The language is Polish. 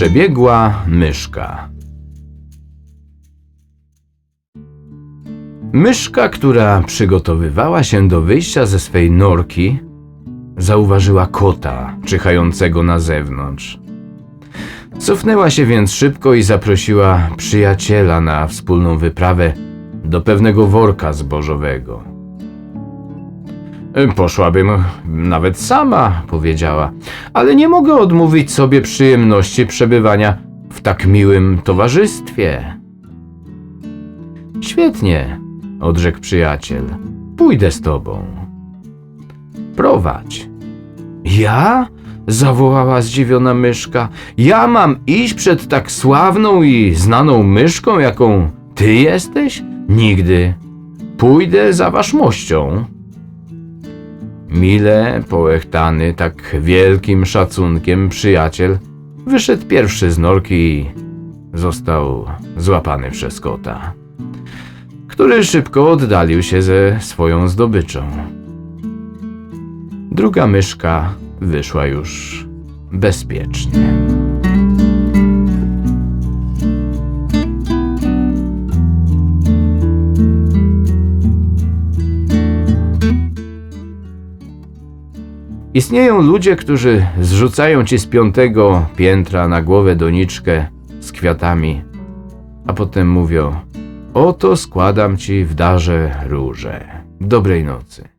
Przebiegła myszka. Myszka, która przygotowywała się do wyjścia ze swej norki, zauważyła kota czyhającego na zewnątrz. Cofnęła się więc szybko i zaprosiła przyjaciela na wspólną wyprawę do pewnego worka zbożowego. Poszłabym nawet sama, powiedziała, ale nie mogę odmówić sobie przyjemności przebywania w tak miłym towarzystwie. Świetnie, odrzekł przyjaciel. Pójdę z tobą. Prowadź. Ja? zawołała zdziwiona myszka. Ja mam iść przed tak sławną i znaną myszką, jaką ty jesteś? Nigdy. Pójdę za waszmością. Mile połechtany tak wielkim szacunkiem przyjaciel wyszedł pierwszy z norki i został złapany przez kota, który szybko oddalił się ze swoją zdobyczą. Druga myszka wyszła już bezpiecznie. Istnieją ludzie, którzy zrzucają ci z piątego piętra na głowę doniczkę z kwiatami, a potem mówią: Oto składam ci w darze róże. Dobrej nocy.